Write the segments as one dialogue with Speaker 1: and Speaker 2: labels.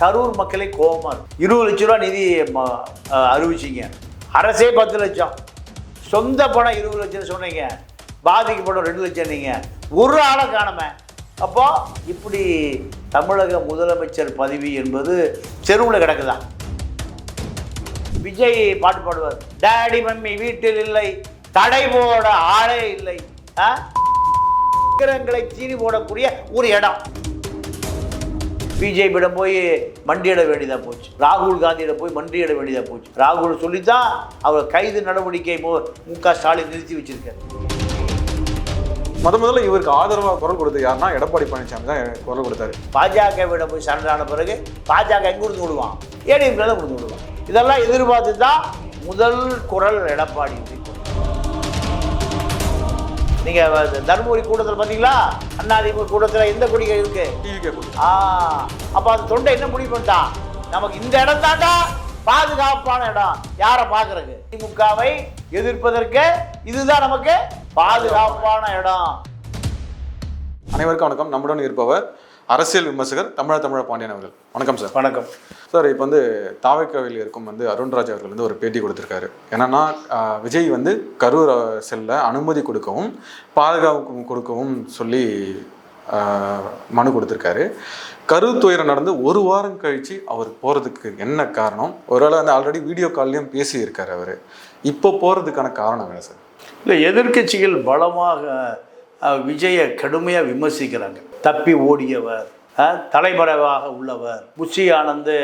Speaker 1: கரூர் மக்களை கோபமாக இருக்கும் இருபது லட்ச ரூபா நிதி ம- அறிவிச்சிங்க. அரசே பத்து லட்சம். சொந்த பணம் இருபது லட்சம் சொன்னீங்க. பாதிக்கப்படும் ரெண்டு லட்சம் நீங்கள் ஒரு ஆளை காணாம. அப்போ இப்படி தமிழக முதலமைச்சர் பதவி என்பது செருவில் கிடக்குதா? விஜய் பாட்டு பாடுவார். டேடி மம்மி வீட்டில் இல்லை. தடை போட ஆளே இல்லை. ஆ? விக்கிரங்களை தீனி போடக்கூடிய ஒரு இடம். பிஜேபியிடம் போய் மண்டியிட வேண்டியதாக போச்சு. ராகுல் காந்தியிடம் போய் மண்டியிட வேண்டியதாக போச்சு. ராகுல் சொல்லித்தான் அவர் கைது நடவடிக்கை மு க ஸ்டாலின் நிறுத்தி வச்சிருக்காரு.
Speaker 2: முத முதல்ல இவருக்கு ஆதரவா குரல் கொடுத்தது யாருன்னா எடப்பாடி பழனிசாமி தான் குரல் கொடுத்தாரு.
Speaker 1: பாஜகவிடம் போய் சரணான பிறகு பாஜக எங்க கொடுத்து விடுவான்? ஏடிஎம்கே தான் கொடுத்து விடுவான். இதெல்லாம் எதிர்பார்த்து தான் முதல் குரல் எடப்பாடி விஜய். நீங்க வ- தருமபுரி கூட்டத்தில் பார்த்தீங்களா? அண்ணாதிமுக கூட்டத்தில் எந்த கொடிகள் இருக்கு? ஆ அப்ப அந்த தொண்டை என்ன முடிவு பண்ணிட்டான்? நமக்கு இந்த இடம் தாண்டா பாதுகாப்பான இடம். யாரை பார்க்கறதுக்கு திமுகவை எதிர்ப்பதற்கு இதுதான் நமக்கு பாதுகாப்பான இடம்.
Speaker 2: அனைவருக்கும் வணக்கம். நம்முடன் இருப்பவர் அரசியல் விமர்சகர் தமிழ தமிழ பாண்டியன் அவர்கள். வணக்கம் சார்.
Speaker 1: வணக்கம்.
Speaker 2: சார் இப்போ வந்து தாவைக்காவில் இருக்கும் வந்து அருண்ராஜ் அவர்கள் வந்து ஒரு பேட்டி கொடுத்திருக்காரு. என்னன்னா விஜய் வந்து கரூர் செல்ல அனுமதி கொடுக்கவும் பாதுகாப்பு கொடுக்கவும் சொல்லி மனு கொடுத்திருக்காரு. கரூர் துயரம் நடந்து ஒரு வாரம் கழிச்சு அவர் போறதுக்கு என்ன காரணம்? ஒருவேளை வந்து ஆல்ரெடி வீடியோ கால்லையும் பேசியிருக்காரு அவர். இப்போ போறதுக்கான காரணம் என்ன சார்?
Speaker 1: இல்லை எதிர்க்கட்சிகள் பலமாக விஜயை கடுமையாக விமர்சிக்கிறாங்க. தப்பி ஓடியவர் தலைமறைவாக உள்ளவர். புஷி ஆனந்து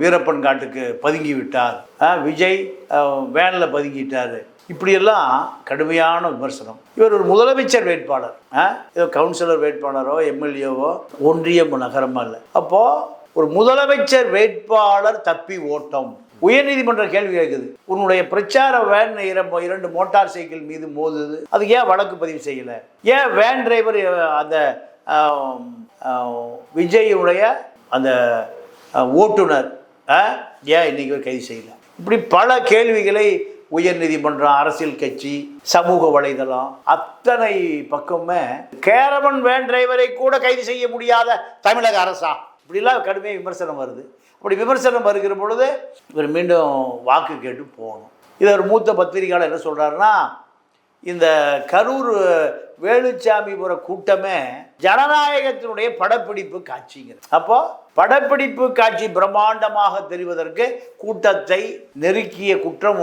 Speaker 1: வீரப்பன் காட்டுக்கு பதுங்கி விட்டார் விஜய் வேனில் பதுங்கிட்டார். இப்படியெல்லாம் கடுமையான விமர்சனம். இவர் ஒரு முதலமைச்சர் வேட்பாளர். ஏதோ கவுன்சிலர் வேட்பாளரோ எம்எல்ஏவோ ஒன்றியம் நகரமாக இல்லை அப்போது ஒரு முதலமைச்சர் வேட்பாளர் தப்பி ஓட்டம். உயர்நீதிமன்றம் கேள்வி கேட்குது. உன்னுடைய பிரச்சார வேன் இரண்டு மோட்டார் சைக்கிள் மீது மோதுது. அது ஏன் வழக்கு பதிவு செய்யலை? ஏன் வேன் டிரைவர் அந்த விஜயுடைய அந்த ஓட்டுநர் ஆ, ஏன் இன்னைக்கு கைது செய்யல? இப்படி பல கேள்விகளை உயர்நீதிமன்றம் அரசியல் கட்சி சமூக வலைதளம் அத்தனை பக்கமே கேரவன் வேன் டிரைவரை கூட கைது செய்ய முடியாத தமிழக அரசா? இப்படிலாம் கடுமையாக விமர்சனம் வருது. அப்படி விமர்சனம் வருகிற பொழுது இவர் மீண்டும் வாக்கு கேட்டு போகணும். இதை ஒரு மூத்த பத்திரிகையாளர் என்ன சொல்கிறாருன்னா இந்த கரூர் வேலுச்சாமிபுர கூட்டமே ஜனநாயகத்தினுடைய படப்பிடிப்பு காட்சிங்கிறது. அப்போ படப்பிடிப்பு காட்சி பிரம்மாண்டமாக தெரிவதற்கு கூட்டத்தை நெருக்கிய குற்றம்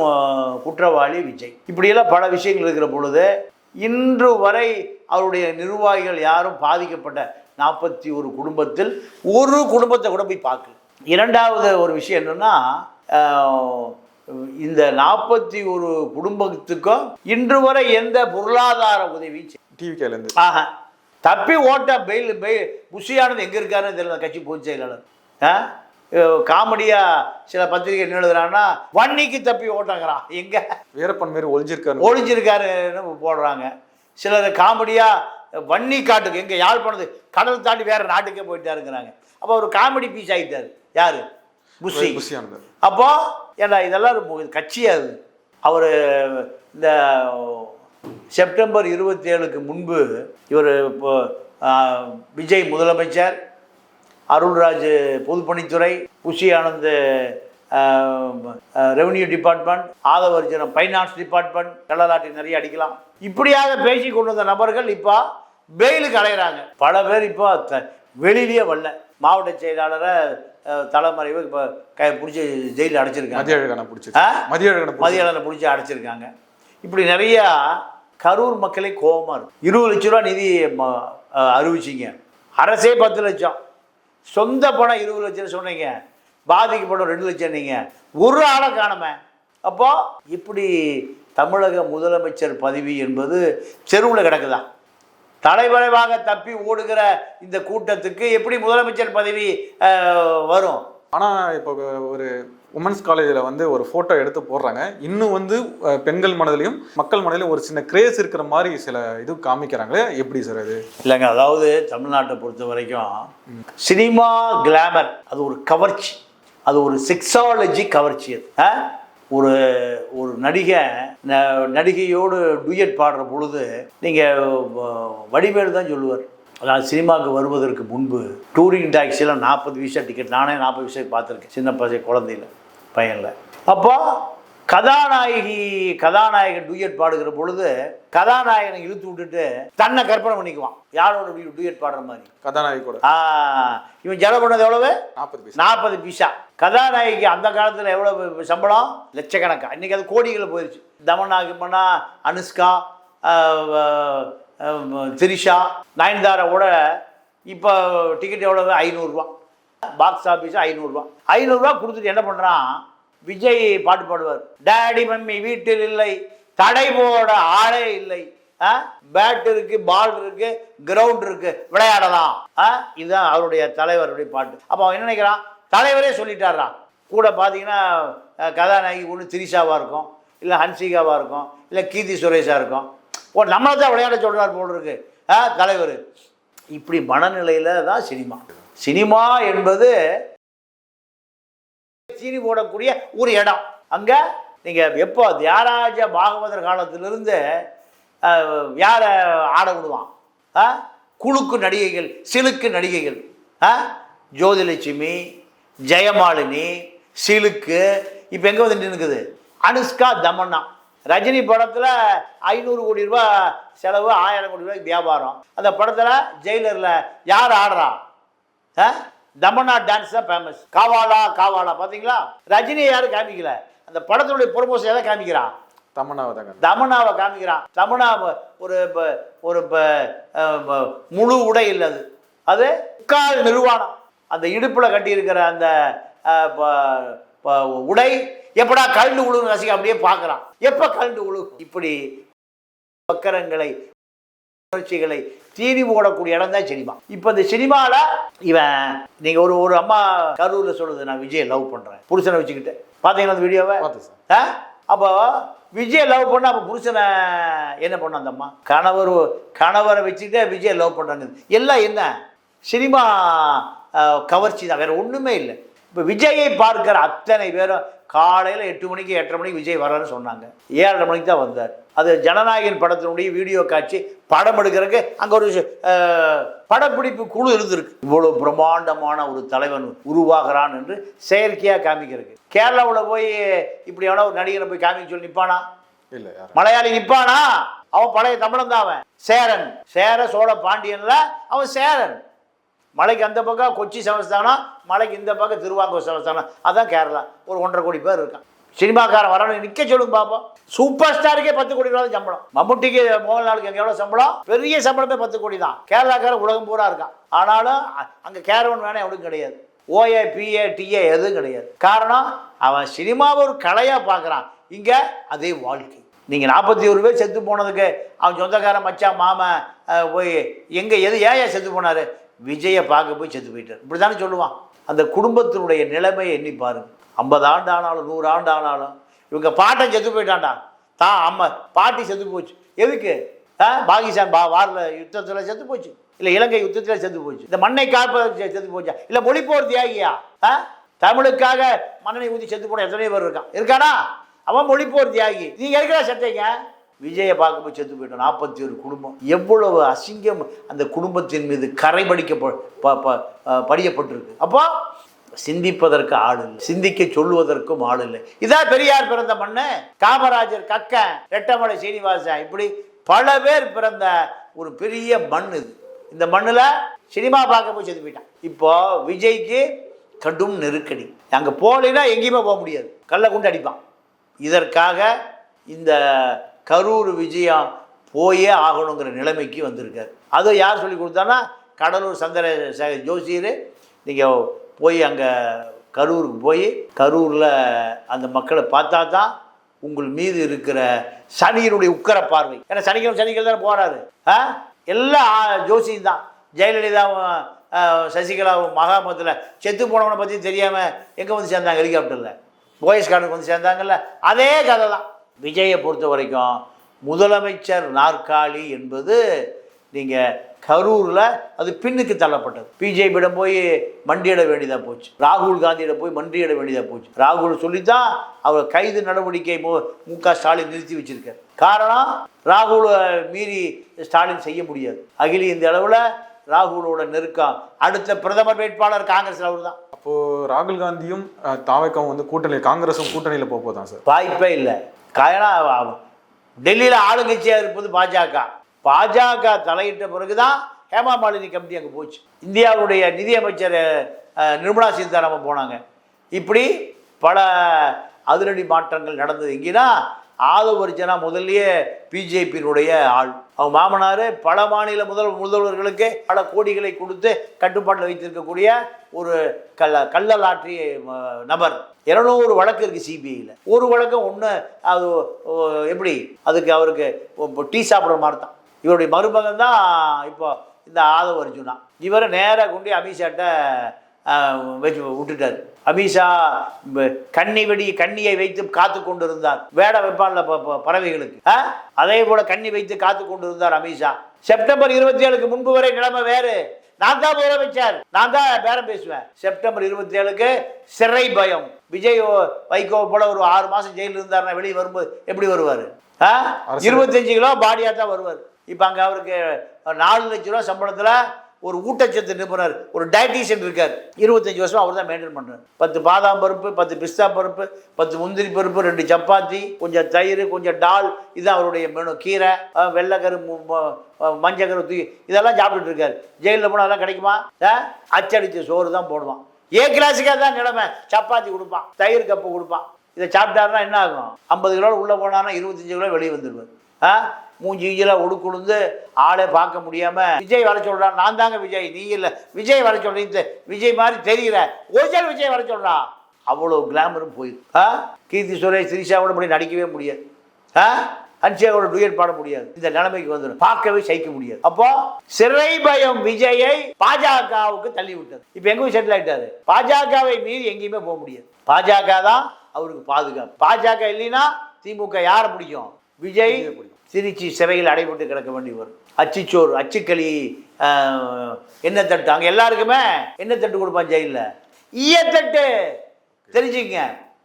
Speaker 1: குற்றவாளி விஜய். இப்படியெல்லாம் பல விஷயங்கள் இருக்கிற பொழுது இன்று வரை அவருடைய நிர்வாகிகள் யாரும் பாதிக்கப்பட்ட நாற்பத்தி ஒரு குடும்பத்தில் ஒரு குடும்பத்தை கூட போய் பார்க்கல. இரண்டாவது ஒரு விஷயம் என்னன்னா இந்த நாற்பத்தி ஒரு குடும்பத்துக்கும் இன்று வரை எந்த பொருளாதார உதவி செய்-
Speaker 2: டிவிகேலேருந்து
Speaker 1: ஆஹா. தப்பி ஓட்ட பெயில் பெயில் புஷியானது எங்கே இருக்காருன்னு தெரியல கட்சி பொதுச் செயலாளர் காமெடியாக சில பத்திரிகை என்ன எழுதுறாங்கன்னா வன்னிக்கு தப்பி ஓட்டங்கிறான் எங்கே?
Speaker 2: வீரப்பன் மாரி ஒளிஞ்சிருக்காரு
Speaker 1: ஒழிஞ்சிருக்காருன்னு போடுறாங்க. சிலர் காமெடியாக வன்னி காட்டுக்கு எங்கே யாழ்ப்பாணத்து கடல் தாண்டி வேறு நாட்டுக்கே போயிட்டாருங்கிறாங்க. அப்போ ஒரு காமெடி பீஸ் ஆகிட்டார் யார்? புஷி
Speaker 2: புஷியானந்தர்
Speaker 1: அப்போ ஏண்டா இதெல்லாம் ஒரு கட்சியாது அவர் இந்த செப்டம்பர் இருபத்தி ஏழுக்கு முன்பு இவர் இப்போ விஜய் முதலமைச்சர் அருள்ராஜ் பொதுப்பணித்துறை புஷி ஆனந்த் ரெவன்யூ டிபார்ட்மெண்ட் ஆதவர்ஜனம் ஃபைனான்ஸ் டிபார்ட்மெண்ட் கள்ளலாட்டி நிறைய அடிக்கலாம். இப்படியாக பேசி கொண்டு வந்த நபர்கள் இப்போ பெயிலுக்கு அலைகிறாங்க பல பேர் இப்போ த- வெளியிலேயே வரல. மாவட்ட செயலாளரை தலைமறைவு இப்போ க பிடிச்சி ஜெயிலில் அடைச்சிருக்காங்க.
Speaker 2: மதிய அழகான பிடிச்சி? மதிய அழகான பிடிச்சி.
Speaker 1: மதியாளனை பிடிச்சி அடைச்சிருக்காங்க. இப்படி நிறையா கரூர் மக்களே கோபமாக இருக்கும் இருபது லட்ச ரூபா நிதி அறிவிச்சிங்க. அரசே பத்து லட்சம். சொந்த பணம் இருபது லட்சம் சொன்னீங்க. பாதிக்கப்படும் ரெண்டு லட்சம் நீங்கள் ஒரு ஆளை காணாம. அப்போ இப்படி தமிழக முதலமைச்சர் பதவி என்பது செருவில் கிடக்குதா? தலைமறைவாக தப்பி ஓடுகிற இந்த கூட்டத்துக்கு எப்படி முதலமைச்சர் பதவி வரும்?
Speaker 2: ஆனா இப்போ ஒரு உமன்ஸ் காலேஜில் வந்து ஒரு ஃபோட்டோ எடுத்து போடுறாங்க. இன்னும் வந்து பெண்கள் மனதிலையும் மக்கள் மனதிலும் ஒரு சின்ன கிரேஸ் இருக்கிற மாதிரி சில இது காமிக்கிறாங்களே. எப்படி சார் அது?
Speaker 1: இல்லைங்க அதாவது தமிழ்நாட்டை பொறுத்த வரைக்கும் சினிமா கிளாமர் அது ஒரு கவர்ச்சி. அது ஒரு செக்ஸாலஜி கவர்ச்சி அது? ஒரு ஒரு நடிகை ந- நடிகையோடு டூயட் பாடுற பொழுது நீங்கள் வடிவேலு தான் சொல்லுவார். அதாவது சினிமாவுக்கு வருவதற்கு முன்பு டூரிங் டாக்ஸியில் நாற்பது விஷயம் டிக்கெட் நானே நாற்பது விஷயம் பார்த்துருக்கேன் சின்ன பசங்க குழந்தையில் பையனில். அப்போ கதாநாயகி கதாநாயகன் டூயட் பாடுகிற பொழுது கதாநாயகனை இழுத்து விட்டுட்டு தன்னை கற்பனை பண்ணிக்குவான். யாரோட டூயட் பாடுற மாதிரி?
Speaker 2: கதாநாயகி கூட.
Speaker 1: ஆ, இவன் ஜட பண்ணது எவ்வளவு?
Speaker 2: நாற்பது பைசா.
Speaker 1: நாற்பது பிசா. கதாநாயகிக்கு அந்த காலத்தில் எவ்வளோ சம்பளம்? லட்சக்கணக்கா. இன்னைக்கு அது கோடிகளில் போயிடுச்சு தமனாக்கு பண்ணால் அனுஷ்கா திரிஷா நயன்தாராவோட இப்போ டிக்கெட் எவ்வளவு? ஐநூறுரூவா பாக்ஸ் ஆஃபீஸ் ஐநூறுரூவா ஐநூறுரூவா கொடுத்துட்டு என்ன பண்ணுறான் விஜய் பாட்டு பாடுவார். டேடி மம்மி வீட்டில் இல்லை. தடை போட ஆளே இல்லை. பேட் இருக்கு பால் இருக்கு கிரவுண்ட் இருக்கு. விளையாடலாம். ஆ? இதுதான் அவருடைய தலைவருடைய பாட்டு. அப்போ அவன் என்ன நினைக்கிறான்? தலைவரே சொல்லிட்டாரான் கூட பார்த்தீங்கன்னா கதாநாயகி ஒன்று திரிஷாவாக இருக்கும் இல்லை ஹன்சிகாவாக இருக்கும் இல்லை கீர்த்தி சுரேஷாக இருக்கும். ஓ நம்மளை தான் விளையாட சொல்கிறார் போல் இருக்கு. ஆ தலைவர். இப்படி மனநிலையில் தான் சினிமா. சினிமா என்பது சீனி போடக்கூடிய ஒரு இடம். அங்கே நீங்கள் எப்போ தியாராஜ பாகவதர் காலத்திலிருந்து யாரை ஆட விடுவான் ஆ? குலுக்கு நடிகைகள் சிலுக்கு நடிகைகள். ஆ? ஜோதிலட்சுமி ஜெயமாலினி சிலுக்கு இப்போ எங்கே வந்து நின்றுக்குது அனுஷ்கா தமன்னா. ரஜினி படத்தில் ஐநூறு கோடி ரூபா செலவு ஆயிரம் கோடி ரூபாய் வியாபாரம். அந்த படத்தில் ஜெயிலரில் யார் ஆடுறா? ஆ? தமன்னா டான்ஸ் தான் ஃபேமஸ் காவாலா காவாலா பார்த்தீங்களா? ரஜினியை யாரும் காமிக்கல. அந்த படத்தினுடைய ப்ரொமோஷன் எதை காமிக்கிறான்?
Speaker 2: தமன்னாவை தாங்க
Speaker 1: தமனாவை காமிக்கிறான். தமனா ஒரு ப- ஒரு ப- அஹ் ப- முழு உடை இல்லை அது. அது முக்கால் நிர்வாணம் அந்த இடுப்பில் கட்டியிருக்கிற அந்த உடை எப்படா கழண்டு உழுகு ரசிக அப்படியே பார்க்குறான். எப்போ கழண்டு உழுகு இப்படி பக்கரங்களை உணர்ச்சிகளை தீனி போடக்கூடிய இடம் தான் சினிமா. இப்போ இந்த சினிமாவில் இவன் நீங்கள் ஒரு ஒரு அம்மா கரூரில் சொல்லுது நான் விஜயை லவ் பண்ணுறேன் புருஷனை வச்சுக்கிட்டு. பார்த்தீங்களா அந்த வீடியோவை ஆ? அப்போ விஜய் லவ் பண்ண அப்போ புருஷனை என்ன பண்ண அந்த அம்மா? கணவர் கணவரை வச்சுக்கிட்டே விஜய் லவ் பண்ணுறாங்க எல்லாம் என்ன? சினிமா கவர்ச்சி தான். வேற ஒன்றுமே இல்லை. இப்போ விஜயை பார்க்கிற அத்தனை பேரும் காலையில் எட்டு மணிக்கு எட்டரை மணிக்கு விஜய் வர்றாருன்னு சொன்னாங்க. ஏழரை மணிக்கு தான் வந்தார். அது ஜனநாயகன் படத்தினுடைய வீடியோ காட்சி படம் எடுக்கிறதுக்கு அங்கே ஒரு படப்பிடிப்பு குழு இருந்திருக்கு. இவ்வளோ பிரம்மாண்டமான ஒரு தலைவன் உருவாகிறான் என்று செயற்கையாக காமிக்கிறதுக்கு. கேரளாவில் போய் இப்படி எவனோ ஒரு நடிகரை போய் காமிக்க சொல்லி நிற்பானா
Speaker 2: இல்லை
Speaker 1: மலையாளி நிற்பானா அவன் பழைய தமிழன் தான் அவன். சேரன். சேர சோழ பாண்டியன்ல அவன் சேரன். மலைக்கு அந்த பக்கம் கொச்சி சமஸ்தானம் மலைக்கு இந்த பக்கம் திருவாங்கூர் சமஸ்தானம். அதான் கேரளா. ஒரு ஒன்றரை கோடி பேர் இருக்கான் சினிமாக்காரன் வரணும் நிற்க சொல்லுங்க பார்ப்போம் சூப்பர் ஸ்டாருக்கே பத்து கோடி ரூபா சம்பளம். மம்முட்டிக்கு மோகன்லாலுக்கு எங்கே எவ்வளோ சம்பளம்? பெரிய சம்பளமே பத்து கோடி தான். கேரளாக்காரன் உலகம் பூரா இருக்கான். ஆனாலும் அ- அங்கே கேரவன் வேணா எவனுக்கும் கிடையாது. ஓஏ பிஏ டிஏ எதுவும் கிடையாது. காரணம் அவன் சினிமாவை ஒரு கலையாக பார்க்குறான் இங்கே அதே வாழ்க்கை. நீங்கள் நாற்பத்தி ஒரு பேர் செத்து போனதுக்கு அவன் சொந்தக்காரன் மச்சான் மாமன் போய் எங்கே எது ஏன் ஏன் செத்து போனார்? விஜயை பார்க்க போய் செத்து போயிட்டார். இப்படி தானே சொல்லுவான். அந்த குடும்பத்தினுடைய நிலைமையை எண்ணி பாருங்க. ஐம்பது ஆண்டு ஆனாலும் நூறு ஆண்டு ஆனாலும் இவங்க பாட்டன் செத்து போயிட்டான்டா. தான் அம்மா பாட்டி செத்து போச்சு. எதுக்கு? ஆ பாகிஸ்தான் பா வாரில் யுத்தத்தில் செத்து போச்சு. இல்லை இலங்கை யுத்தத்தில் செத்து போச்சு. இந்த மண்ணை காப்பதற்கு செத்து போச்சா? இல்லை மொழிப்போர் தியாகியா ஆ தமிழுக்காக மண்ணனை ஊற்றி செத்து போன எத்தனை பேர் இருக்கான். இருக்கானா? அவன் மொழிப்போர் தியாகி நீங்கள் இருக்கிற செத்தீங்க? விஜயை பார்க்க போய் செத்து போயிட்டோம். நாற்பத்தி ஒரு குடும்பம். எவ்வளவு அசிங்கம் அந்த குடும்பத்தின் மீது கரை படிக்க படியப்பட்டிருக்கு. அப்போ சிந்திப்பதற்கு ஆள் இல்லை. சிந்திக்க சொல்லுவதற்கும் ஆள் இல்லை. இதான் பெரியார் பிறந்த மண்ணு. காமராஜர் கக்கன் ரெட்டமலை சீனிவாசன் இப்படி பல பேர் பிறந்த ஒரு பெரிய மண் இது. இந்த மண்ணில் சினிமா பார்க்க போய் செத்து போயிட்டான். இப்போ விஜய்க்கு கடும் நெருக்கடி. அங்கே போகலைன்னா எங்கேயுமே போக முடியாது. கல்லை கொண்டு அடிப்பான். இதற்காக இந்த கரூர் விஜயம் போயே ஆகணுங்கிற நிலைமைக்கு வந்திருக்கார். அதை யார் சொல்லி கொடுத்தான்னா கடலூர் சந்திர ஜோசியர். நீங்கள் போய் அங்கே கரூருக்கு போய் கரூரில் அந்த மக்களை பார்த்தா தான் உங்கள் மீது இருக்கிற சனியினுடைய உக்கர பார்வை. ஏன்னா சனிக்கிழமை சனிக்கிழமை தானே போகிறாரு ஆ? எல்லாம் ஆ- ஜோசியம் தான். ஜெயலலிதாவும் சசிகலாவும் மகாமத்தில் செத்து போனவனை பற்றி தெரியாமல் எங்கே வந்து சேர்ந்தாங்க ஹெலிகாப்டரில் போயஸ் கார்டுக்கு வந்து சேர்ந்தாங்கல்ல? அதே கதை தான். விஜயை பொறுத்த வரைக்கும் முதலமைச்சர் நாற்காலி என்பது நீங்கள் கரூரில் அது பின்னுக்கு தள்ளப்பட்டது. பிஜேபியிடம் போய் மண்டியிட வேண்டியதாக போச்சு. ராகுல் காந்தியிடம் போய் மண்டியிட வேண்டியதாக போச்சு. ராகுல் சொல்லித்தான் அவர் கைது நடவடிக்கை மு க ஸ்டாலின் நிறுத்தி வச்சிருக்கார். காரணம் ராகுலை மீறி ஸ்டாலின் செய்ய முடியாது. அகில இந்த அளவில் ராகுலோட நெருக்கம் அடுத்த பிரதமர் வேட்பாளர் காங்கிரஸ் அவர் தான்
Speaker 2: அப்போ ராகுல் காந்தியும் தாவேக்காவும் வந்து கூட்டணி காங்கிரஸும் கூட்டணியில போக போதான் சார்?
Speaker 1: வாய்ப்பே இல்லை. ஆகும். டெல்லியில் ஆளுங்கட்சியாக இருப்பது பாஜக. பாஜக தலையிட்ட பிறகுதான் ஹேமா மாலினி கமிட்டி அங்கே போச்சு. இந்தியாவுடைய நிதியமைச்சர் நிர்மலா சீதாராமன் போனாங்க. இப்படி பல அதிரடி மாற்றங்கள் நடந்தது. எங்கேனா ஆதவர்ஜனா முதல்லயே பிஜேபியினுடைய ஆள். அவங்க மாமனார் பல மாநில முதல் முதல்வர்களுக்கு பல கோடிகளை கொடுத்து கட்டுப்பாட்டில் வைத்திருக்கக்கூடிய ஒரு கல்ல கள்ளலாற்றி நபர். இருநூறு வழக்கு இருக்குது சிபிஐயில் ஒரு வழக்கம் ஒன்று அது எப்படி? அதுக்கு அவருக்கு டீ சாப்பிட்ற மாதிரி தான். இவருடைய மருமகன் தான் இப்போ இந்த ஆதவ அர்ஜுனா. இவரை நேராக கொண்டு அமித்ஷாட்ட வச்சு விட்டுட்டார். அமித்ஷா ப- கன்னி வெடி கண்ணியை வைத்து காத்து கொண்டிருந்தார் வேட வைப்பான்ல பறவைகளுக்கு? அதே போல கண்ணி வைத்து காத்து கொண்டிருந்தார் அமித்ஷா செப்டம்பர் இருபத்தி ஏழுக்கு முன்பு வரை நிலைமை வேறு. நான் தான் முதலமைச்சர். நான் தான் பேரம் பேசுவேன். செப்டம்பர் இருபத்தி ஏழுக்கு சிறை பயம். விஜய் வைகோ போல ஒரு ஆறு மாசம் ஜெயிலில் இருந்தாருன்னா வெளியே வரும்போது எப்படி வருவார்? இருபத்தஞ்சு கிலோ பாடியாக தான் வருவார். இப்போ அங்கே அவருக்கு நாலு லட்ச ரூபா சம்பளத்தில் ஒரு ஊட்டச்சத்து நிபுணர் ஒரு டயட்டீஷியன் இருக்கார். இருபத்தஞ்சி வருஷம் அவர் தான் மெயின்டைன் பண்ணுறார் பத்து பாதாம் பருப்பு பத்து பிஸ்தா பருப்பு பத்து முந்திரி பருப்பு ரெண்டு சப்பாத்தி கொஞ்சம் தயிர் கொஞ்சம் டால். இதுதான் அவருடைய மெனு கீரை அஹ், வெள்ளைக்கரு மஞ்சக்கரு தூக்கி இதெல்லாம் சாப்பிட்டுட்டு இருக்காரு. ஜெயிலில் போனால் அதெல்லாம் கிடைக்குமா? அச்சடித்து சோறு தான் போடுவான். ஏ கிளாஸுக்காக தான் நிலைமை. சப்பாத்தி கொடுப்பான் தயிர் கப்பு கொடுப்பான். இதை சாப்பிட்டாருன்னா என்ன ஆகும்? ஐம்பது கிலோ உள்ளே போனான்னா இருபத்தஞ்சி கிலோ வெளியே வந்துடுவார் மூஞ்சி கீழே உடுக்குழுந்து ஆளே பார்க்க முடியாமல் விஜய் வர சொல்கிறான் நான் தாங்க விஜய் நீ இல்லை. விஜய் வர சொல்றீங்க விஜய் மாதிரி தெரிகிற ஒரிஜினல் விஜய் வர சொல்கிறான் அவ்வளோ கிளாமரும் போயிடும் ஆ? கீர்த்தி சுரேஷ் திரிஷாவோட இப்படி நடிக்கவே முடியாது. ஆ? அன்ஷியாவோட டூயட் பாட முடியாது. இந்த நிலைமைக்கு வந்துடும் பார்க்கவே சகிக்க முடியாது. அப்போ சிறை பயம் விஜயை பாஜகவுக்கு தள்ளி விட்டது இப்போ எங்கேயும் செட்டில் ஆகிட்டாரு பாஜகவை மீறி எங்கேயுமே போக முடியாது. பாஜக தான் அவருக்கு பாதுகாப்பு. பாஜக இல்லைன்னா திமுக யாரை பிடிக்கும்? விஜய் பிடிக்கும். திருச்சி சிறையில் அடைபட்டு கிடக்க வேண்டி வரும். அச்சுச்சோறு அச்சுக்களி எண்ணெய் தட்டு அங்கே எல்லாருக்குமே எண்ணெய் தட்டு கொடுப்பான் ஜெயிலில். ஈயத்தட்டு. தெரிஞ்சுங்க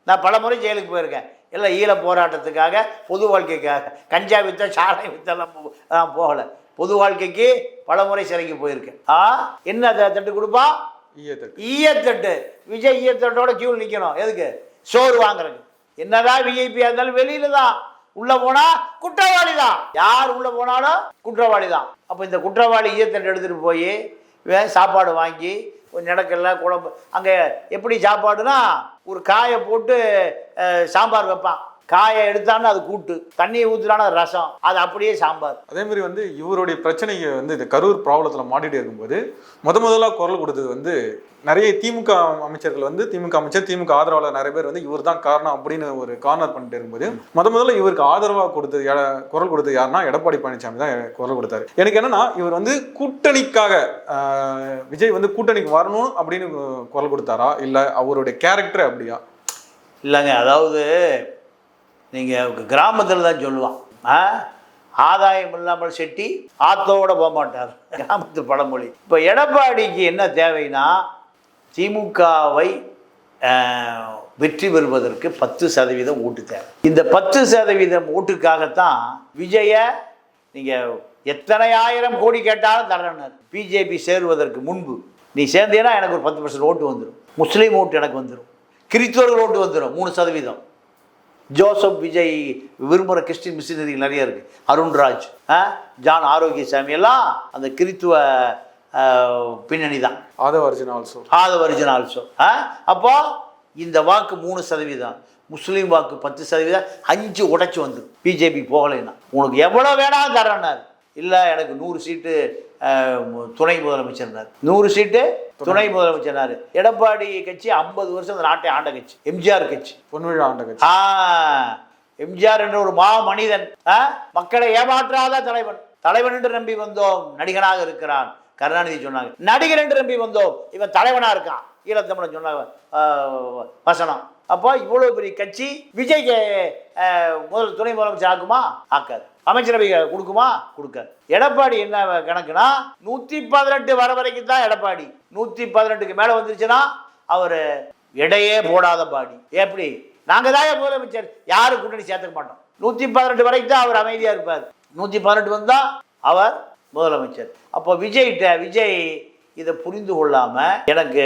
Speaker 1: நான் பல முறை ஜெயிலுக்கு போயிருக்கேன். எல்லாம் ஈழ போராட்டத்துக்காக பொது வாழ்க்கைக்காக கஞ்சா வித்த சாராயம் வித்தெல்லாம் நான் போகலை. பொது வாழ்க்கைக்கு பல முறை சிறைக்கு போயிருக்கேன். ஆ என்ன தட்டு கொடுப்பா?
Speaker 2: ஈயத்தட்டு.
Speaker 1: ஈயத்தட்டு. விஜய் ஈயத்தட்டோட கியூவில் நிற்கணும் எதுக்கு? சோறு வாங்குறதுக்கு. என்னதான் விஐபியாக இருந்தாலும் வெளியில தான். உள்ள போனா குற்றவாளி தான் யார் உள்ள போனாலும் குற்றவாளி தான் அப்போ இந்த குற்றவாளி ஈயத்தட்டு எடுத்துட்டு போய் இவன் சாப்பாடு வாங்கி நடக்கல குழம்பு அங்கே எப்படி சாப்பாடுனா ஒரு காயை போட்டு சாம்பார் வைப்பான். காயை எடுத்தான்னு அது கூட்டு. தண்ணியை ஊற்றுனாலும் அது ரசம். அது அப்படியே சாம்பார்.
Speaker 2: அதே மாதிரி வந்து இவருடைய பிரச்சனையை வந்து இந்த கரூர் ப்ராப்ளத்தில் மாட்டிட்டு இருக்கும்போது முத முதலாக குரல் கொடுத்தது வந்து நிறைய திமுக அமைச்சர்கள் வந்து திமுக அமைச்சர் திமுக ஆதரவாளர் நிறைய பேர் வந்து இவர் தான் காரணம் அப்படின்னு ஒரு கார்னர் பண்ணிட்டு இருக்கும்போது முத முதல்ல இவருக்கு ஆதரவாக கொடுத்தது குரல் கொடுத்தது யாருன்னா எடப்பாடி பழனிசாமி தான் குரல் கொடுத்தாரு. எனக்கு என்னன்னா இவர் வந்து கூட்டணிக்காக விஜய் வந்து கூட்டணிக்கு வரணும் அப்படின்னு குரல் கொடுத்தாரா? இல்லை அவருடைய கேரக்டர் அப்படியா?
Speaker 1: இல்லைங்க அதாவது நீங்கள் கிராமத்தில் தான் சொல்லுவான். ஆ ஆதாயம் இல்லாமல் செட்டி ஆத்தோட போக மாட்டார் கிராமத்து பழமொழி. இப்போ எடப்பாடிக்கு என்ன தேவைன்னா திமுகவை வெற்றி பெறுவதற்கு பத்து சதவீதம் ஓட்டு தேவை. இந்த பத்து சதவீதம் ஓட்டுக்காகத்தான் விஜய நீங்கள் எத்தனை ஆயிரம் கோடி கேட்டாலும் தரணும் பிஜேபி சேருவதற்கு முன்பு நீ சேர்ந்தீங்கன்னா எனக்கு ஒரு பத்து பர்சன்ட் ஓட்டு வந்துடும் முஸ்லீம் ஓட்டு எனக்கு வந்துடும் கிறிஸ்தவர்கள் ஓட்டு வந்துடும் மூணு சதவீதம். ஜோசப் விஜய் விரும்புகிற கிறிஸ்டின் மிஷினரிகள் நிறைய இருக்குது அருண்ராஜ் ஜான் ஆரோக்கியசாமி எல்லாம் அந்த கிறித்துவ பின்னணி தான்.
Speaker 2: ஆதவ அர்ஜுன் ஆல்சோ
Speaker 1: ஆதவ அர்ஜுன் ஆல்சோ அப்போ இந்த வாக்கு மூணு சதவீதம் முஸ்லீம் வாக்கு பத்து சதவீதம் அஞ்சு உடைச்சு வந்து பிஜேபி போகலைன்னா உனக்கு எவ்வளோ வேணாலும் தரேன்னாரு. இல்லை எனக்கு நூறு சீட்டு துணை முதலமைச்சர்னார் நூறு சீட்டு துணை முதலமைச்சர்னாரு எடப்பாடி கட்சி ஐம்பது வருஷம் அந்த நாட்டை ஆண்ட கட்சி எம்ஜிஆர் கட்சி.
Speaker 2: பொன்விழா ஆண்ட கட்சி.
Speaker 1: ஆ எம்ஜிஆர் என்ற ஒரு மா மனிதன் மக்களை ஏமாற்றாத தலைவன். தலைவன் என்று நம்பி வந்தோம் நடிகனாக இருக்கிறான். கருணாநிதி சொன்னாங்க. நடிகர் என்று நம்பி வந்தோம். இவன் தலைவனா இருக்கான். ஈழத்தமிழன் சொன்னாங்க வசனம். அப்போ இவ்வளவு பெரிய கட்சி விஜய்க்கு முதல் துணை முதலமைச்சர் ஆக்குமா? ஆக்காது. அமைச்சரவை கொடுக்குமா? கொடுக்காது. எடப்பாடி என்ன கணக்குனா நூற்றி பதினெட்டு வர வரைக்கும் தான் எடப்பாடி. நூற்றி பதினெட்டுக்கு மேலே வந்துருச்சுன்னா அவர் எடையே போடாத பாடி. எப்படி? நாங்கள் தான் முதலமைச்சர். யாரும் கூட்டணி சேர்த்துக்க மாட்டோம். நூற்றி பதினெட்டு வரைக்கும் தான் அவர் அமைதியாக இருப்பார். நூற்றி பதினெட்டு வந்தால் அவர் முதலமைச்சர். அப்போ விஜய்கிட்ட விஜய் இதை புரிந்து கொள்ளாமல் எனக்கு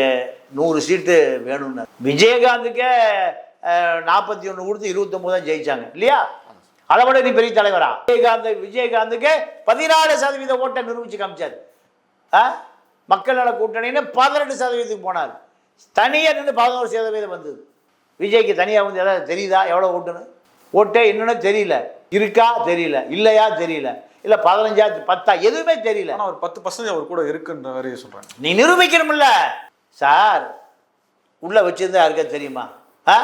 Speaker 1: நூறு சீட்டு வேணும்னு விஜயகாந்துக்கே நாற்பத்தி ஒன்று கொடுத்து இருபத்தொம்பது தான் ஜெயிச்சாங்க. இல்லையா? அதை விட நீ பெரிய தலைவரா? விஜயகாந்த் விஜயகாந்துக்கு பதினாலு சதவீத ஓட்டை நிரூபித்து காமிச்சார். ஆ மக்கள் நல கூட்டணின்னு பதினெட்டு சதவீதத்துக்கு போனார். தனியாக நின்று பதினோரு சதவீதம் வந்தது. விஜய்க்கு தனியாக வந்து எதாவது தெரியுதா? எவ்வளோ ஓட்டுன்னு? ஓட்டே என்னன்னு தெரியல. இருக்கா? தெரியல. இல்லையா? தெரியல. இல்லை பதினஞ்சா பத்தா எதுவுமே தெரியல.
Speaker 2: ஆனா ஒரு பத்து பர்சன்டேஜ் அவர் கூட இருக்குன்ற மாதிரி சொல்றாங்க.
Speaker 1: நீ நிரூபிக்கணும்ல. சார் உள்ள வச்சிருந்தா யாருக்கா தெரியுமா? ஆ?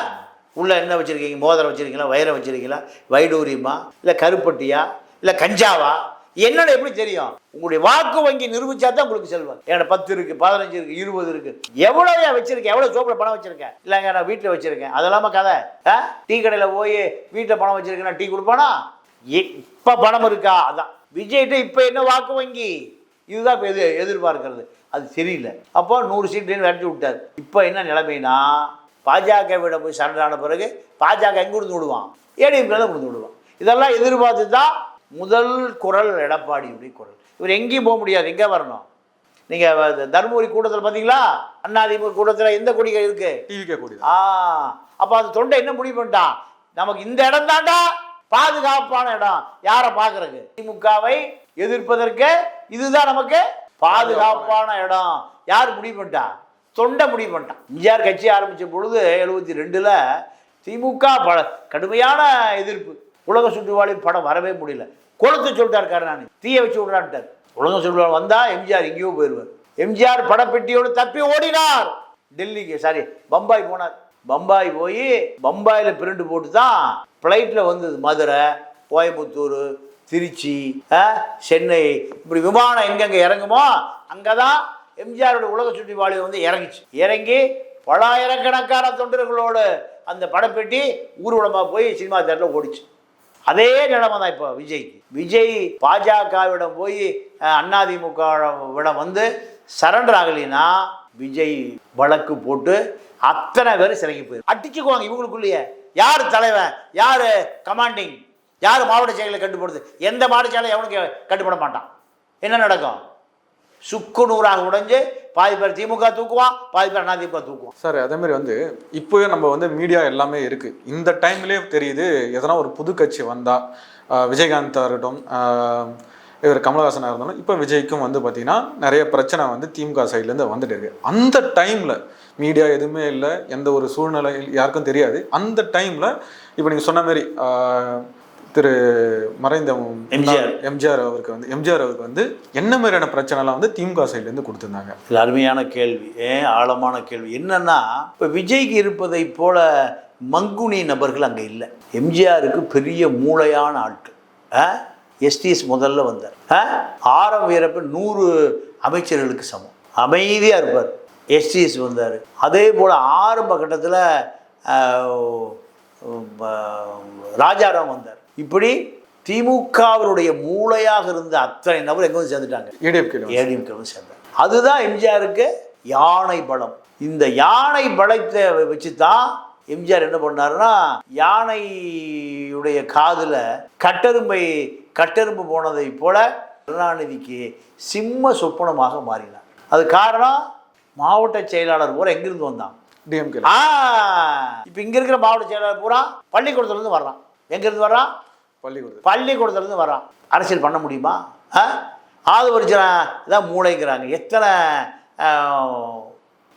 Speaker 1: உள்ள என்ன வச்சிருக்கீங்க? மோதிரம் வச்சிருக்கீங்களா? வைரம் வச்சிருக்கீங்களா? வைடூரியமா? இல்லை கருப்பட்டியா? இல்லை கஞ்சாவா? என்னன்னு எப்படி தெரியும்? உங்களுடைய வாக்கு வங்கி நிரூபிச்சா தான் உங்களுக்கு செல்வம். என்கிட்ட பத்து இருக்கு பதினஞ்சு இருக்கு இருபது இருக்கு. எவ்வளோயா வச்சிருக்கேன்? எவ்வளோ சோப்பில் பணம் வச்சிருக்கேன்? இல்லைங்க நான் வீட்டில் வச்சிருக்கேன். அதெல்லாம கதை. ஆ? டீ கடையில் போய் வீட்டில் பணம் வச்சிருக்கேன் டீ கொடுப்பானா? இப்போ பணம் இருக்கா? அதான். விஜய்கிட்ட இப்போ என்ன வாக்கு வங்கி? இதுதான் எது எதிர்பார்க்கிறது. அது தெரியல அப்போ நூறு சீட்டுன்னு விரட்டி விட்டார். இப்போ என்ன நிலைமைனா பாஜகவிட போய் சரணான பிறகு பாஜக எங்கே கொடுத்து விடுவான்? ஏடிஎம்கே தான் கொடுத்து விடுவான். இதெல்லாம் எதிர்பார்த்து தான் முதல் குரல் எடப்பாடியுடைய குரல். இவர் எங்கேயும் போக முடியாது. எங்கே வரணும்? நீங்கள் தருமபுரி கூட்டத்தில் பார்த்தீங்களா அண்ணாதிமுக கூட்டத்தில் எந்த கொடிகள் இருக்குது ஆ அப்போ அந்த தொண்டை என்ன முடிவு பண்ணிட்டான்? நமக்கு இந்த இடம் தாண்டா பாதுகாப்பான இடம். யாரை பார்க்கறது? திமுகவை எதிர்ப்பதற்கு இதுதான் நமக்கு பாதுகாப்பான இடம். யார் முடிவு பண்ணிட்டா? தொண்டை முடிவு பண்ணிட்டான் எம்ஜிஆர் கட்சி ஆரம்பித்த பொழுது எழுபத்தி ரெண்டில் திமுக பல கடுமையான எதிர்ப்பு. உலக சுற்றுவாளி படம் வரவே முடியல. கொளுத்து சொல்லிட்டார் கருணாநிதி. தீய வச்சு விடுறான்ட்டார். உலக சுற்றுவாள் வந்தால் எம்ஜிஆர் எங்கேயோ போயிடுவார் எம்ஜிஆர் படப்பெட்டியோடு தப்பி ஓடினார். டெல்லிக்கு சாரி பம்பாய் போனார். பம்பாய் போய் பம்பாயில் பிரிண்ட் போட்டு தான் ஃப்ளைட்டில் வந்தது மதுரை கோயம்புத்தூர் திருச்சி சென்னை. இப்படி விமானம் எங்கெங்கே இறங்குமோ அங்கே தான் எம்ஜிஆரோட உலக சுற்றி வாழ்வு வந்து இறங்குச்சு. இறங்கி பலாயிரக்கணக்கான தொண்டர்களோடு அந்த படப்பெட்டி ஊர்வலமாக போய் சினிமா தேட்டரில் ஓடிச்சு. அதே நிலைமை தான் இப்போ விஜய்க்கு. விஜய் பாஜகவிடம் போய் அதிமுகவிடம் வந்து சரண்டர் ஆகலைன்னா விஜய் வழக்கு போட்டு அத்தனை பேர் சிறைக்கு போயிரு. அடிச்சுக்குவாங்க இவங்களுக்குள்ளேயே. யார் தலைவன்? யார் கமாண்டிங் யார் மாவட்ட செயலை கட்டுப்படுது எந்த மாவட்ட செயலை எவனுக்கு கட்டுப்பட மாட்டான். என்ன நடக்கும்? சுக்கு நூறாக உடைஞ்சு பாதி பேர் திமுக தூக்குவான் பாதி பேர் அதிமுக தூக்குவான்.
Speaker 2: சார் அதே மாதிரி வந்து இப்போவே நம்ம வந்து மீடியா எல்லாமே இருக்குது இந்த டைம்லேயே தெரியுது எதனா ஒரு புது கட்சி வந்தால் விஜயகாந்தாக இருக்கட்டும் இவர் கமலஹாசனாக இருந்தாலும் இப்போ விஜய்க்கும் வந்து பார்த்திங்கன்னா நிறைய பிரச்சனை வந்து திமுக சைட்லேருந்து வந்துட்டு இருக்கு. அந்த டைமில் மீடியா எதுவுமே இல்லை எந்த ஒரு சூழ்நிலை யாருக்கும் தெரியாது. அந்த டைமில் இப்போ நீங்கள் சொன்ன மாதிரி திரு மறைந்த
Speaker 1: எம்ஜிஆர்.
Speaker 2: எம்ஜிஆர் அவருக்கு வந்து எம்ஜிஆர் அவருக்கு வந்து என்ன மாதிரியான பிரச்சனைலாம் வந்து திமுக சைட்லேருந்து கொடுத்துருந்தாங்க?
Speaker 1: இது அருமையான கேள்வி ஏன்? ஆழமான கேள்வி. என்னன்னா இப்போ விஜய்க்கு இருப்பதை போல மங்குனி நபர்கள் அங்கே இல்லை. எம்ஜிஆருக்கு பெரிய மூளையான ஆட்கள். எஸ்டிஎஸ் முதல்ல வந்தார்? ஆரம் வீரப்பன் நூறு அமைச்சர்களுக்கு சமம். அமைதியாக இருப்பார். எஸ்டிஎஸ் வந்தார். அதே போல் ஆரம்ப கட்டத்தில் ராஜாராம் வந்தார். இப்படி திமுகவினுடைய மூளையாக இருந்த அத்தனை நபர் எங்கே வந்து சேர்ந்துட்டாங்க?
Speaker 2: ஏடிஎஃப்கே
Speaker 1: ஏடிஎம்கேவும் சேர்ந்தார் அதுதான் எம்ஜிஆருக்கு யானை பலம். இந்த யானை பலத்தை வச்சு தான் எம்ஜிஆர் என்ன பண்ணாருன்னா யானையுடைய காதுல கட்டெரும்பை கட்டெரும்பு போனதை போல கருணாநிதிக்கு சிம்ம சொப்பனமாக மாறினார். அது காரணம் மாவட்ட செயலாளர் பூரா எங்கிருந்து வந்தான்?
Speaker 2: டிஎம்கே
Speaker 1: ஆ இப்போ இங்க இருக்கிற மாவட்ட செயலாளர் பூரா பள்ளிக்கூடத்துல இருந்து வர்றான். எங்கிருந்து வர்றான்?
Speaker 2: பள்ளிக்கூடத்தில்
Speaker 1: பள்ளிக்கூடத்துலேருந்து வரான் அரசியல் பண்ண முடியுமா? ஆ? ஆதவர்ஜனா தான் மூளைங்கிறாங்க. எத்தனை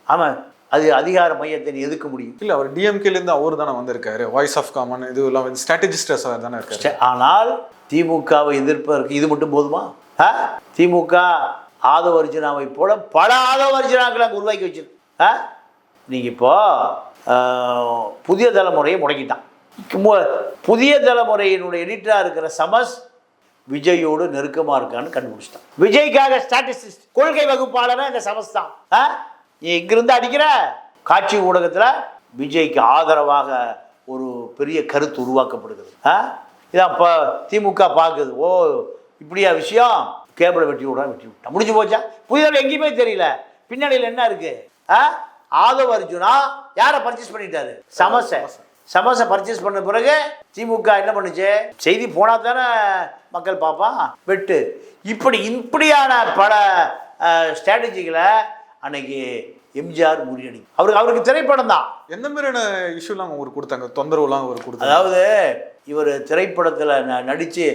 Speaker 1: ஆமாம் அது அதிகார மையத்தை எதுக்க முடியும்?
Speaker 2: இல்ல அவர் டிஎம்கேல இருந்து அவர் தானே வந்திருக்காரு. வாய்ஸ் ஆஃப் காமன் இது எல்லாம் வந்து ஸ்ட்ராட்டஜிஸ்ட் சார் தானே இருக்காரு.
Speaker 1: ஆனால் திமுகவை எதிர்ப்பதற்கு இது மட்டும் போதுமா? ஆ? ஆதவ அர்ஜுனாவை போல பல ஆதவர்ஜனாக்களை அங்கே உருவாக்கி வச்சிருக்கு ஆ? நீங்கள் இப்போ புதிய தலைமுறையை முடக்கிட்டான். மு- புதிய தலைமுறையினுடைய எடிட்டராக இருக்கிற சமஸ் விஜயோடு நெருக்கமாக இருக்கான்னு கண்டுபிடிச்சிட்டான். விஜய்க்காக ஸ்டாட்டிஸ்டிஸ்ட் கொள்கை வகுப்பாளராக இந்த சமஸ் தான் ஆ? நீ இங்கிருந்து அடிக்கிற? காட்சி ஊடகத்தில் விஜய்க்கு ஆதரவாக ஒரு பெரிய கருத்து உருவாக்கப்படுகிறது ஆ? இதான் இப்போ திமுக பார்க்குது. ஓ இப்படியா விஷயம்? கேபிளை வெட்டி விட்றா வெட்டி விட்டா. முடிஞ்சு போச்சா? புதிதாக எங்கேயுமே தெரியல. பின்னணியில் என்ன இருக்கு? ஆ? ஆதவ அர்ஜுனா யாரை பர்ச்சேஸ் பண்ணிட்டாரு? சமச. சமோசா. பர்ச்சேஸ் பண்ண பிறகு திமுக என்ன பண்ணுச்சு? செய்தி போனால் தானே மக்கள் பார்ப்பான் வெட்டு. இப்படி இப்படியான பல ஸ்ட்ராட்டஜிகளை அன்னைக்கு எம்ஜிஆர் முறியடி. அவருக்கு அவருக்கு திரைப்படம் தான்.
Speaker 2: எந்த மாதிரியான இஷ்யூலாம் அவர் கொடுத்தாங்க? தொந்தரவுலாம் அவர் கொடுத்தாங்க.
Speaker 1: அதாவது இவர் திரைப்படத்தில் ந நடித்து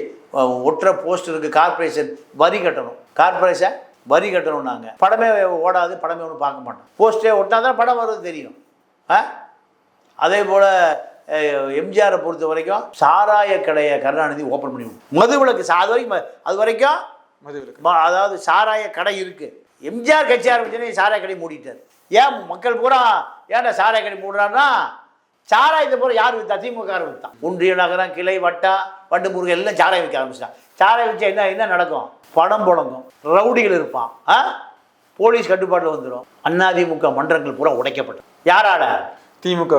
Speaker 1: ஒட்டுற போஸ்டருக்கு கார்ப்பரேஷன் வரி கட்டணும். கார்ப்பரேஷன் வரி கட்டணும் நாங்கள் படமே ஓடாது படமே ஒன்றும் பார்க்க மாட்டோம். போஸ்டே ஒட்டினா தான் படம் வருது தெரியும். ஆ? அதே போல் எம்ஜிஆரை பொறுத்த வரைக்கும் சாராய கடையை கருணாநிதி ஓப்பன் பண்ணி மது விளக்கு சா- அது வரைக்கும் அது வரைக்கும்
Speaker 2: மதுவிலக்கு
Speaker 1: ம- அதாவது சாராய கடை இருக்குது எம்ஜிஆர் கட்சி ஆரம்பிச்சோன்னே சாராய கடை மூடிட்டார். ஏன் மக்கள் பூரா ஏன்டா சாராய கடை மூடுறான்னா சாராயத்தை பூரா யார் வித்தா? திமுக வித்தான் ஒன்றிய நகரம் கிளை வட்டம் வண்டு முருகன் எல்லாம் சாராயம் விற்க ஆரம்பிச்சிட்டான். சாராயம் விற்சா என்ன என்ன நடக்கும்? பணம் புழங்கும். ரவுடிகள் இருப்பான். ஆ? போலீஸ் கட்டுப்பாட்டில் வந்துடும் அதிமுக மன்றங்கள் பூரா உடைக்கப்பட்டது யாரால?
Speaker 2: திமுக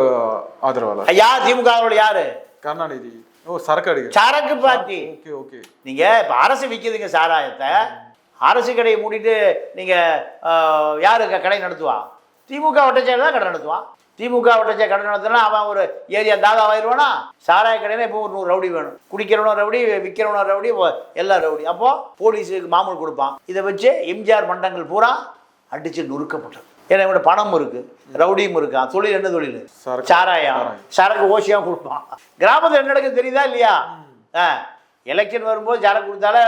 Speaker 2: ஆதரவாளர்.
Speaker 1: யார் திமுக யாரு?
Speaker 2: கருணாநிதி. ஓ சரக்கு அடிக்க.
Speaker 1: சரக்கு பார்ட்டி.
Speaker 2: Okay okay.
Speaker 1: நீங்க இப்போ அரசு விற்கிதுங்க சாராயத்தை. அரசு கடையை மூடிட்டு நீங்க யாரு கடை நடத்துவா? திமுக வட்டச்செயல் தான் கடை நடத்துவான் திமுக வட்டச்செய கடை நடத்தினா அவன் ஒரு ஏரியா தாதா ஆயிடுவானா? சாராய கடையில இப்போ ஒரு நூறு ரவுடி வேணும். குடிக்கிறவனும் ரவுடி விற்கிறவனும் ரவுடி எல்லாம் ரவுடி. அப்போ போலீஸுக்கு மாமூல் கொடுப்பான். இதை வச்சு எம்ஜிஆர் மண்டங்கள் பூரா அடிச்சு நொறுக்கப்பட்டது. ஏன்னா இவனோட பணம் இருக்கு ரவுடியும் இருக்கான் தொழில் என்ன தொழில். சாராயம். சரக்கு ஓசியாக கொடுப்பான். கிராமத்தில் என்ன நடக்குது தெரியுதா இல்லையா? ஆ எலெக்ஷன் வரும்போது சரக்கு கொடுத்தாலே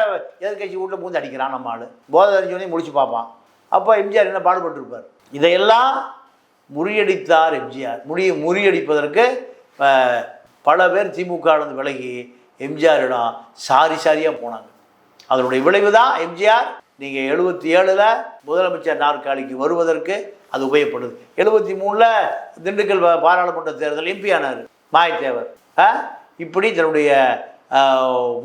Speaker 1: எதிர்கட்சி வீட்டில் பூந்து அடிக்கிறான் நம்ம ஆள். போதை அறிஞ்சோடனே முடிச்சு பார்ப்பான். அப்போ எம்ஜிஆர் என்ன பாடுபட்டிருப்பார்? இதையெல்லாம் முறியடித்தார் எம்ஜிஆர். முறிய முறியடிப்பதற்கு பல பேர் திமுக விலகி எம்ஜிஆரிடம் சாரி சாரியாக போனாங்க. அதனுடைய விளைவு தான் எம்ஜிஆர். நீங்கள் எழுபத்தி ஏழில் முதலமைச்சர் நாற்காலிக்கு வருவதற்கு அது உபயோகப்படுது. எழுபத்தி மூணில் திண்டுக்கல் பாராளுமன்ற தேர்தல் எம்பி ஆனார். மாயத்தேவர். இப்படி தன்னுடைய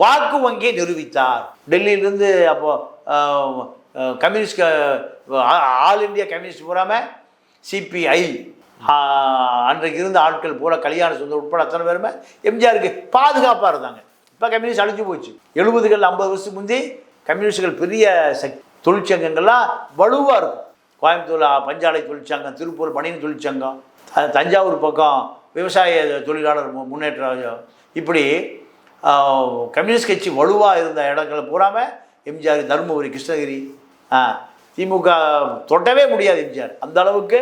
Speaker 1: வாக்கு வங்கியை நிரூபித்தார். டெல்லியிலிருந்து அப்போது கம்யூனிஸ்ட் ஆல் இந்தியா கம்யூனிஸ்ட் பூராமல் சிபிஐ. அன்றைக்கு இருந்த ஆட்கள் பூரா கல்யாண சுந்தர் உட்பட அத்தனை பேருமே எம்ஜிஆருக்கு பாதுகாப்பாக இருந்தாங்க. இப்போ கம்யூனிஸ்ட் அழிஞ்சு போச்சு. எழுபதுகள் ஐம்பது வருஷத்துக்கு முந்தி கம்யூனிஸ்டுகள் பெரிய சக் தொழிற்சங்கங்கள்லாம் வலுவாக இருக்கும். கோயம்புத்தூர் பஞ்சாலை தொழிற்சங்கம் திருப்பூர் பனியன் தொழிற்சங்கம் தஞ்சாவூர் பக்கம் விவசாய தொழிலாளர் மு- முன்னேற்ற இப்படி கம்யூனிஸ்ட் கட்சி வலுவாக இருந்த இடங்களை பூராமல் எம்ஜிஆர் தருமபுரி கிருஷ்ணகிரி திமுக தொட்டவே முடியாது எம்ஜிஆர். அந்த அளவுக்கு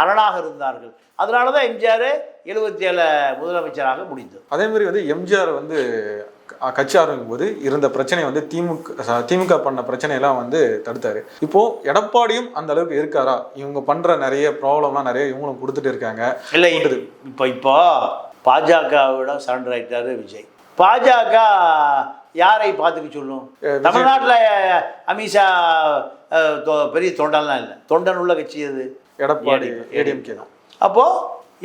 Speaker 1: அரணாக இருந்தார்கள். அதனால தான் எம்ஜிஆர் எழுபத்தி ஏழு முதலமைச்சராக முடிந்தது.
Speaker 2: அதே மாதிரி வந்து எம்ஜிஆர் வந்து கட்சி ஆரம்பிக்கும் போது இருந்த பிரச்சனை வந்து திமுக திமுக பண்ண பிரச்சனையெல்லாம் வந்து தடுத்தாரு. இப்போ எடப்பாடியும் அந்த அளவுக்கு இருக்காரா? இவங்க பண்ற நிறைய ப்ராப்ளம்லாம் நிறைய இவங்களும் கொடுத்துட்டு இருக்காங்க.
Speaker 1: இல்லை இப்போ இப்போ பாஜகவிடம் சரண்டர் ஆயிட்டாரு விஜய். பாஜக யாரை பார்த்துக்க சொல்லும்?
Speaker 2: விஜய்.
Speaker 1: தமிழ்நாட்டில் அமித்ஷா பெரிய தொண்டன்லாம் இல்லை. தொண்டன் உள்ள கட்சி அது
Speaker 2: எடப்பாடி. ஏடிஎம்கே தான்.
Speaker 1: அப்போது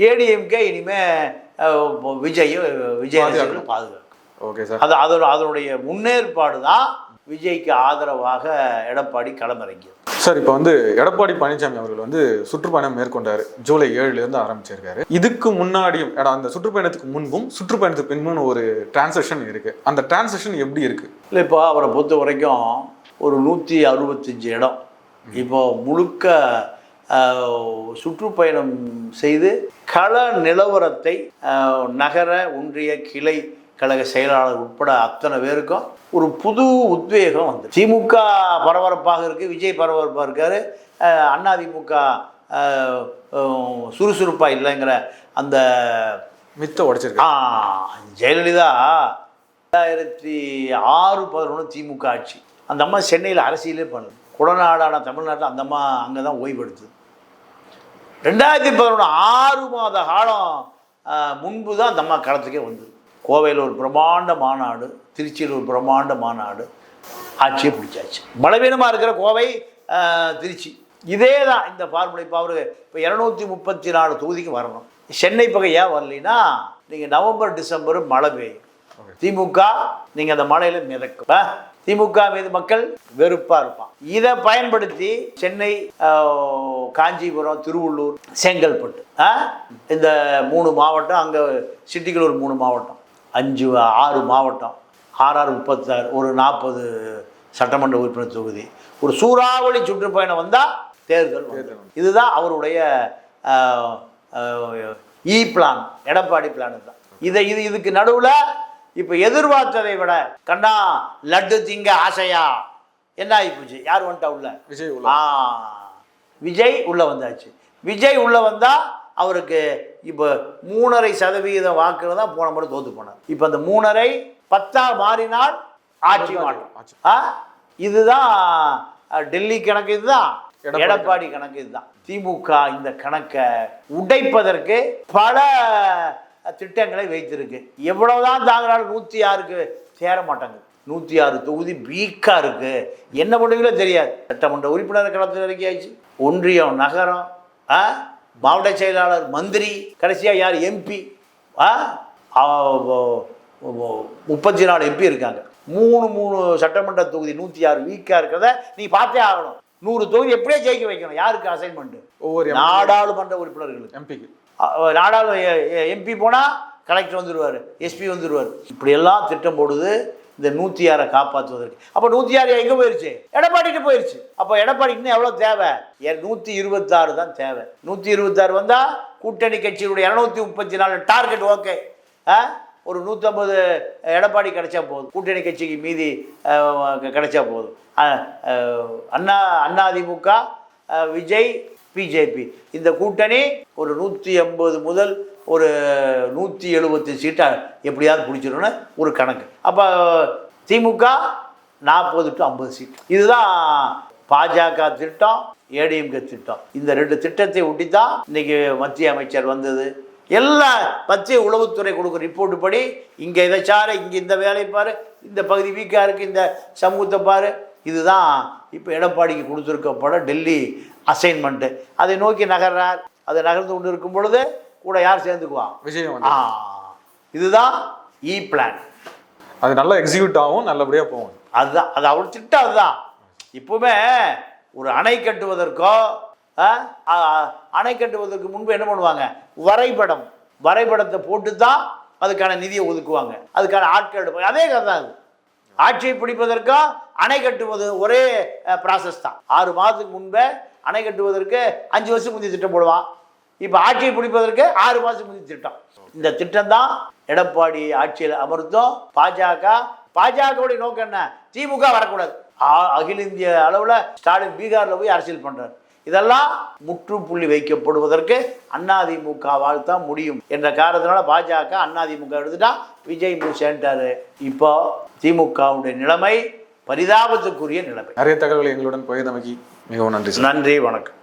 Speaker 1: ஏடிஎம்கே இனிமே அஹ், விஜயும் விஜய் ரசிகர்களும் பாதுகாக்கும்
Speaker 2: ஓகே சார்.
Speaker 1: அது அதோட அதனுடைய முன்னேற்பாடு தான் விஜய்க்கு ஆதரவாக எடப்பாடி களமிறங்கியது.
Speaker 2: சார் இப்போ வந்து எடப்பாடி பழனிசாமி அவர்கள் வந்து சுற்றுப்பயணம் மேற்கொண்டாரு. ஜூலை ஏழுல இருந்து ஆரம்பிச்சிருக்காரு. இதுக்கு முன்னாடியும் அந்த சுற்றுப்பயணத்துக்கு முன்பும் சுற்றுப்பயணத்துக்கு பின்பும் ஒரு டிரான்சாக்ஷன் இருக்கு. அந்த டிரான்சாக்ஷன் எப்படி இருக்கு?
Speaker 1: இல்லை இப்போ அவரை பொறுத்த வரைக்கும் ஒரு நூற்றி அறுபத்தஞ்சு இடம். இப்போ முழுக்க சுற்றுப்பயணம் செய்து கள நிலவரத்தை நகர ஒன்றிய கிளை கழக செயலாளர் உட்பட அத்தனை பேருக்கும் ஒரு புது உத்வேகம் வந்து திமுக பரபரப்பாக இருக்குது விஜய் பரபரப்பாக இருக்காரு. அதிமுக ஆஹ், ஆஹ், சுறுசுறுப்பா இல்லைங்கிற அந்த
Speaker 2: மித்த உடைச்சிருக்கு.
Speaker 1: ஜெயலலிதா ரெண்டாயிரத்தி ஆறு பதினொன்று திமுக ஆட்சி. அந்த அம்மா சென்னையில் அரசியலே பண்ணல. குடநாடான தமிழ்நாட்டில் அந்த அம்மா அங்கே தான் ஓய்வெடுத்தது. ரெண்டாயிரத்தி பதினொன்று ஆறு மாத காலம் முன்பு தான் அந்த அம்மா களத்துக்கே வந்தது. கோவையில் ஒரு பிரம்மாண்ட மாநாடு திருச்சியில் ஒரு பிரம்மாண்ட மாநாடு. ஆட்சியை பிடிச்சாச்சு. பலவீனமாக இருக்கிற கோவை திருச்சி. இதே தான் இந்த ஃபார்முலா இப்போ அவரு இப்போ இரநூத்தி முப்பத்தி நாலு தொகுதிக்கு வரணும். சென்னை பக்கம் ஏன் வரலைன்னா நீங்கள் நவம்பர் டிசம்பர் மழை பெய்யும். திமுக நீங்கள் அந்த மழையில் மிதக்கும். ஆ? திமுக மீது மக்கள் வெறுப்பாக இருப்பான். இதை பயன்படுத்தி சென்னை காஞ்சிபுரம் திருவள்ளூர் செங்கல்பட்டு ஆ? இந்த மூணு மாவட்டம் அங்கே சிட்டிக்குள்ள ஒரு மூணு மாவட்டம். அஞ்சு ஆறு மாவட்டம் ஆறாறு முப்பத்தாறு ஒரு நாற்பது சட்டமன்ற உறுப்பினர் தொகுதி. ஒரு சூறாவளி சுற்றுப்பயணம் வந்தால் தேர்தல். இதுதான் அவருடைய இ பிளான் எடப்பாடி பிளான் தான் இதை இது இதுக்கு நடுவில் இப்போ எதிர்பார்த்ததை விட கண்ணா லட்டு திங்க ஆசையா? என்ன ஆகிப்போச்சு யார் வந்துட்டா உள்ள?
Speaker 2: விஜய் உள்ள.
Speaker 1: ஆ விஜய் உள்ள வந்தாச்சு. விஜய் உள்ள வந்தா அவருக்கு இப்போ மூணரை சதவிகிதம் வாக்குல தான் போன முறை தோத்து போனார். இப்போ அந்த மூணரை பத்தா மாறினால் ஆட்சி மாற்றம். இதுதான் டெல்லி கணக்கு இதுதான்.
Speaker 2: எடப்பாடி
Speaker 1: கணக்கு. இதுதான். திமுக இந்த கணக்கை உடைப்பதற்கு பல திட்டங்களை வைத்திருக்கு. எவ்வளவுதான் தாங்கினாலும் நூற்றி ஆறுக்கு சேர மாட்டாங்க. நூற்றி ஆறு தொகுதி வீக்கா இருக்கு. என்ன பண்ணுவீங்களோ தெரியாது. சட்டமன்ற உறுப்பினர் களத்தில் இறக்கியாச்சு ஒன்றியம் நகரம் ஆ? மாவட்ட செயலாளர் மந்திரி கடைசியா யார்? எம்பி முப்பத்தி நாலு எம்பி இருக்காங்க. மூணு மூணு சட்டமன்ற தொகுதி நூற்றி ஆறு வீக்காக இருக்கிறத நீ பார்த்தே ஆகணும். நூறு தொகுதி எப்படியே ஜெயிக்க வைக்கணும். யாருக்கு அசைன்மெண்ட்
Speaker 2: ஒவ்வொரு
Speaker 1: நாடாளுமன்ற உறுப்பினர்களுக்கு.
Speaker 2: எம்பிக்கு
Speaker 1: நாடாளு எம்பி போனால் கலெக்டர் வந்துடுவார் எஸ்பி வந்துடுவார் இப்படியெல்லாம் திட்டம் போடுது. இந்த நூற்றி ஆறை காப்பாற்றுவதற்கு. அப்போ நூற்றி ஆறு எங்கே போயிருச்சு? எடப்பாடிட்டு போயிருச்சு. அப்போ எடப்பாடிக்குன்னு எவ்வளோ தேவை? நூற்றி இருபத்தாறு தான் தேவை. நூற்றி இருபத்தாறு வந்தால் கூட்டணி கட்சியினுடைய இரநூத்தி முப்பத்தி நாலு டார்கெட் ஓகே ஆ? ஒரு நூற்றம்பது எடப்பாடி கிடைச்சா போதும். கூட்டணி கட்சிக்கு மீதி கிடைச்சா போதும். அண்ணா அண்ணா அதிமுக விஜய் பிஜேபி. இந்த கூட்டணி ஒரு நூற்றி எண்பது முதல் ஒரு நூற்றி எழுபத்தி சீட்டை எப்படியாவது பிடிச்சிரும்னு ஒரு கணக்கு. அப்போ திமுக நாற்பது டு ஐம்பது சீட். இதுதான் பாஜக திட்டம் ஏடிஎம்கே திட்டம். இந்த ரெண்டு திட்டத்தை ஒட்டி தான் இன்னைக்கு மத்திய அமைச்சர் வந்தது. எல்லாம் மத்திய உளவுத்துறை கொடுக்குற ரிப்போர்ட் படி இங்கே இதை சாரு இங்கே இந்த வேலையை பாரு இந்த பகுதி வீக்காக இருக்குது இந்த சமூகத்தை பாரு. இதுதான் இப்போ எடப்பாடிக்கு கொடுத்துருக்கப்பட டெல்லி அசைன்மெண்ட்டு அதை நோக்கி நகர்றார். அதை நகர்ந்து கொண்டு இருக்கும் பொழுது கூட யார் சேர்ந்துக்குவான்
Speaker 2: விஜய்
Speaker 1: ஆ
Speaker 2: வந்து
Speaker 1: இதுதான் இ பிளான்
Speaker 2: அது நல்லா எக்ஸிக்யூட் ஆகும் நல்லபடியா போகும்.
Speaker 1: அதுதான் அது அவர் திட்டம் அதுதான். இப்போவுமே ஒரு அணை கட்டுவதற்கோ அணை கட்டுவதற்கு முன்பு என்ன பண்ணுவாங்க? வரைபடம். வரைபடத்தை போட்டு தான் அதுக்கான நிதியை ஒதுக்குவாங்க. அதுக்கான ஆட்கள் எடுப்பாங்க. அதே கதை தான் அது. ஆட்சியை பிடிப்பதற்கும் அணை கட்டுவது ஒரே ப்ராசஸ் தான். ஆறு மாதத்துக்கு முன்பே அணை கட்டுவதற்கு அஞ்சு வருஷம் முந்தைய திட்டம் போடுவான். இப்போ ஆட்சியை பிடிப்பதற்கு ஆறு மாதம் முந்தைய திட்டம். இந்த திட்டம் தான் எடப்பாடி ஆட்சியில் அமர்த்தும் பாஜக பாஜகவுடைய நோக்கம் என்ன? திமுக வரக்கூடாது. அகில இந்திய அளவில் ஸ்டாலின் பீகாரில் போய் அரசியல் பண்றாரு. இதெல்லாம் முற்றுப்புள்ளி வைக்கப்படுவதற்கு அதிமுகவால் தான் முடியும் என்ற காரணத்தினால பாஜக அதிமுக எடுத்துட்டா விஜய் சேர்ந்துட்டாரு. இப்போ திமுகவுடைய நிலைமை பரிதாபத்துக்குரிய நிலைமை.
Speaker 2: நிறைய தகவல்களை எங்களுடன் பகிர்ந்தமைக்கு மிகவும் நன்றி
Speaker 1: நன்றி வணக்கம்.